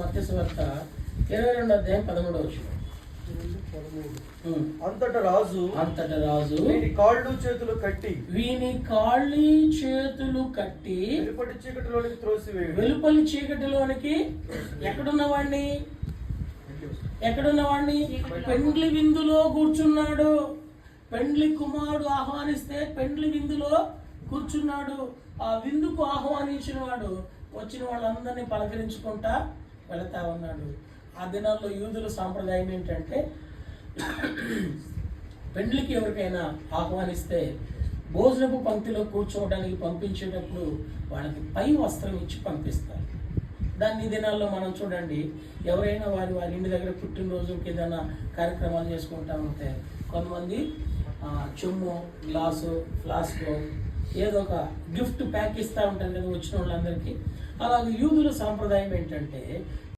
మత్స్యవార్త ఇరవై రెండు అధ్యాయం పదమూడవ వచ్చిన అంతట రాజు అంతట రాజు వీరి కాళ్ళు చేతులు కట్టి వీని కాళ్ళు చేతులు కట్టి వెలుపటి చీకటిలోనికి త్రోసివేయడు. వెలుపలి చీకటిలోనికి ఎక్కడున్నవాడిని ఎక్కడున్నవాడిని పెండ్లి విందులో కూర్చున్నాడు. పెండ్లి కుమారుడు ఆహ్వానిస్తే పెండ్లి విందులో కూర్చున్నాడు. ఆ విందుకు ఆహ్వానించిన వాడు వచ్చిన వాళ్ళందరినీ పలకరించుకుంటా వెళతా ఉన్నాడు. ఆ దినాల్లో యూదుల సాంప్రదాయం ఏంటంటే పెండ్లికి ఎవరికైనా ఆహ్వానిస్తే భోజనపు పంక్తిలో కూర్చోవడానికి పంపించేటప్పుడు వాళ్ళకి పై వస్త్రం ఇచ్చి పంపిస్తారు. దాన్ని దినాల్లో మనం చూడండి ఎవరైనా వారి వారి ఇంటి దగ్గర పుట్టినరోజుకి ఏదైనా కార్యక్రమాలు చేసుకుంటా ఉంటే కొంతమంది చెమ్ము గ్లాసు ఫ్లాస్క్ ఏదో ఒక గిఫ్ట్ ప్యాక్ ఇస్తూ ఉంటారు కదా వచ్చిన వాళ్ళందరికీ. అలాగే యూదుల సాంప్రదాయం ఏంటంటే